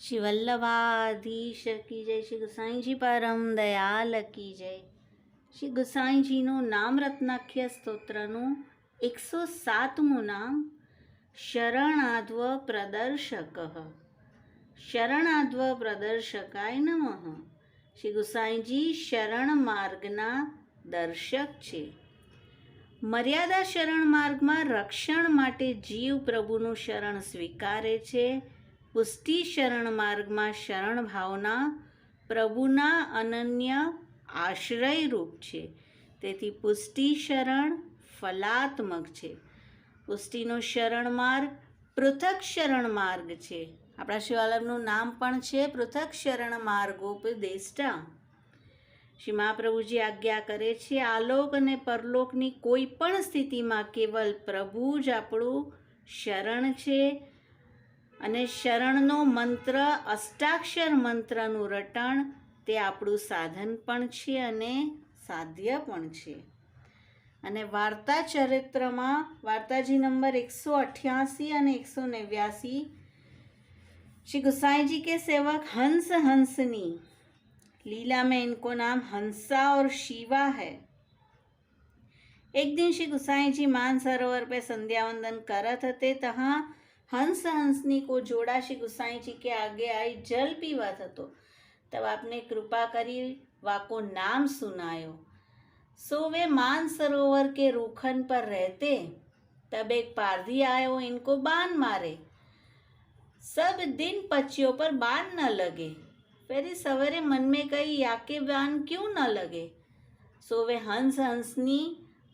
શ્રી વલ્લભાધીશ કી જય શ્રી ગુસાઈજી, પરમ દયાલ કી જય. શ્રી ગુસાઈજીનું નામ રત્નાખ્ય સ્તોત્રનું એકસો સાતમું નામ શરણાધ્વ પ્રદર્શક. શરણાધ્વ પ્રદર્શકાય નમઃ. શ્રી ગુસાઈજી શરણ માર્ગના દર્શક છે. મર્યાદા શરણ માર્ગમાં રક્ષણ માટે જીવ પ્રભુનું શરણ સ્વીકારે છે. પુષ્ટિ શરણ માર્ગમાં શરણ ભાવના પ્રભુના અનન્ય આશ્રયરૂપ છે. તેથી પુષ્ટિ શરણ ફલાત્મક છે. પુષ્ટિનો શરણ માર્ગ પૃથક શરણ માર્ગ છે. આપણા શિવાલયનું નામ પણ છે પૃથક શરણ માર્ગોપદેષ્ટા. શ્રી મહાપ્રભુજી આજ્ઞા કરે છે, આલોક અને પરલોકની કોઈ પણ સ્થિતિમાં કેવલ પ્રભુ જ આપણું શરણ છે અને શરણનો મંત્ર અષ્ટાક્ષર મંત્રનું રટણ તે આપણું સાધન પણ છે અને સાધ્ય પણ છે અને વાર્તા ચરિત્રમાં વાર્તાજી નંબર એકસો અઠ્યાસી અને એકસો નેવ્યાસી श्री गुसाई जी के सेवक हंस हंसनी लीला में इनको नाम हंसा और शिवा है एक दिन श्री गुसाई जी मानसरोवर पे संध्या वंदन करत थे तहाँ हंस हंसनी को जोड़ा श्री गुसाई जी के आगे आई जल पीवत હતો तब आपने कृपा करी वाको नाम सुनायो सो वे मानसरोवर के रूखन पर रहते तब एक पारधी आयो इनको बाण मारे सब दिन पक्षियों पर बाण न लगे फिर इस सवेरे मन में कही याके बाण क्यों न लगे सो वे हंस हंसनी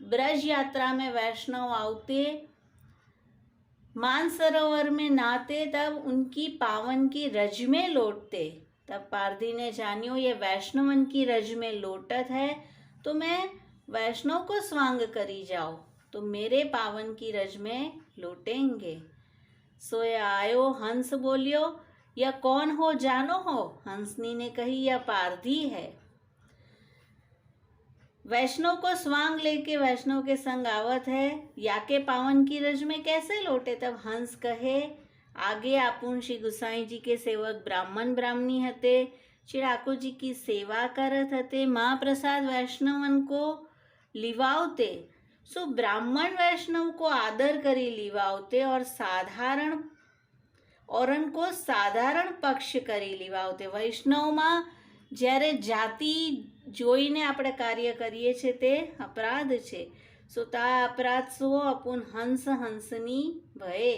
ब्रज यात्रा में वैष्णव आते मानसरोवर में नहाते तब उनकी पावन की रज में लौटते। तब पारधी ने जानियो, ये वैष्णवन की रज में लोटत है तो मैं वैष्णव को स्वांग करी जाओ तो मेरे पावन की रज में लौटेंगे। सोए आयो, हंस बोलियो यह कौन हो, जानो हो? हंसनी ने कही, यह पारधी है। वैष्णव को स्वांग लेके वैष्णव के संग आवत है या के पावन की रज में कैसे लौटे तब हंस कहे आगे आपुन श्री गुसाई जी के सेवक ब्राह्मण ब्राह्मणी हते श्री ठाकुर जी की सेवा करत हते महाप्रसाद वैष्णवन को लिवावते सो ब्राह्मण वैष्णव को आदर करी लिवावते और साधारण ઓરન કો સાધારણ પક્ષ કરી લીવાવતે વૈષ્ણવમાં જ્યારે જાતિ જોઈને આપણે કાર્ય કરીએ છીએ તે અપરાધ છે સો તા અપરાધ સો અપુન હંસ હંસની ભયે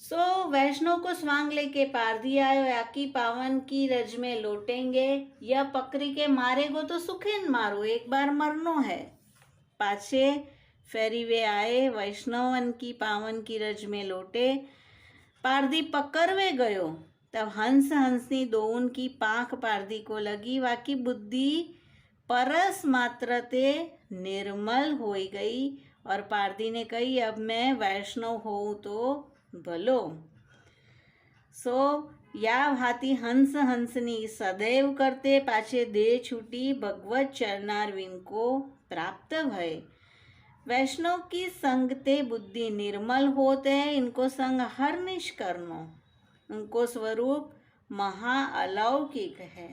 सो वैष्णव को स्वांग लेके पारधी आयो याकी पावन की रज में लौटेंगे यह पकड़ी के मारेगो तो सुखेन मारो एक बार मरनो है पाछे फेरी वे आए वैष्णवन की पावन की रज में लौटे पारधी पकड़वे गयो तब हंस हंसनी दो उनकी पाख पारदी को लगी। वाकी बुद्धि परस मात्र ते निर्मल हो गई और पारदी ने कही, अब मैं वैष्णव हो तो भलो। सो या भाती हंस हंसनी सदैव करते पाछे दे छूटी भगवत चरणारविंद को प्राप्त भय। वैष्णव की संगते बुद्धि निर्मल होते इनको संग हर निष्कर्मो। उनको स्वरूप મહા અલૌકિક હે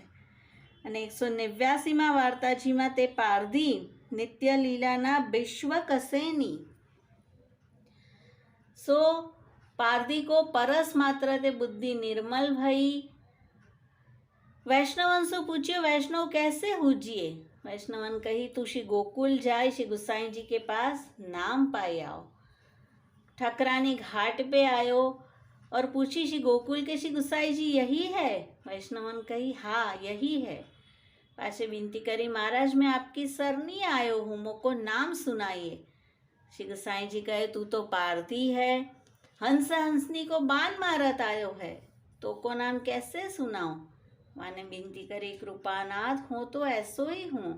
અને એકસો નેવ્યાસીમાં વાર્તાજીમાં તે પારધી નિત્ય લીલાના વિશ્વ કસેની સો पारदी को परस मात्र ते बुद्धि निर्मल भई वैष्णवन से पूछियो वैष्णव कैसे हुजिए वैष्णवन कही तू श्री गोकुल जाए श्री गुसाई जी के पास नाम पाए आओ ठकरानी घाट पे आयो और पूछी, श्री गोकुल के श्री गुसाई जी, यही है? वैष्णवन कही हाँ यही है। पासे विनती करी, महाराज, मैं आपकी सरनी आयो हूँ, मोको नाम सुनाइए। श्री गुसाई जी कहे, तू तो पारधी है, हंस हंसनी को बान मारत आयो है तो को नाम कैसे सुनाऊं? माने विनती करी, कृपानाथ, हो तो ऐसो ही हूँ,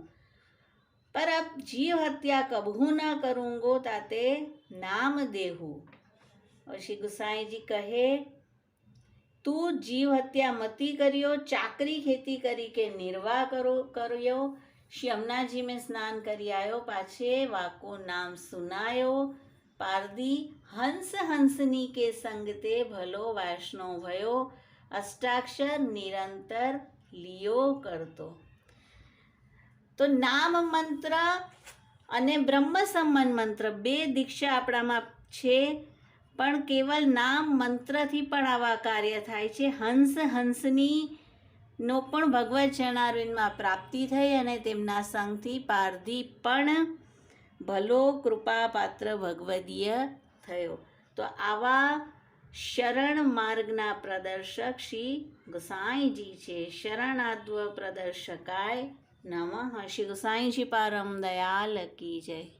पर अब जीव हत्या कबहू ना करूंगो, ताते नाम देहू। શ્રી ગુસાઈજી કહે તું જીવ હત્યા મતી કર્યો ચાકરી ખેતી કરી કે નિર્વાહ કરો કર્યો શ્યમનાજી મેં સ્નાન કરી આવ્યો પાછે વાકો નામ સુનાયો પારદી હંસ હંસની કે સંગતે ભલો વૈષ્ણવ ભયો અષ્ટાક્ષર નિરંતર લિયો કરતો તો નામ મંત્ર અને બ્રહ્મ સંમન મંત્ર બે દીક્ષા આપણામાં છે પણ કેવલ નામ મંત્રથી પણ આવા કાર્ય થાય છે. હંસ હંસની નો પણ ભગવત ચરણારવિંદમાં પ્રાપ્તિ થઈ અને તેમના સંગથી પારધી પણ ભલો કૃપાપાત્ર ભગવદીય થયો. તો આવા શરણ માર્ગના પ્રદર્શક શ્રી ગોસાઈજી છે. શરણાદ્વ પ્રદર્શકાય નમઃ. શ્રી ગોસાઈજી પારમ દયાલ કી જય.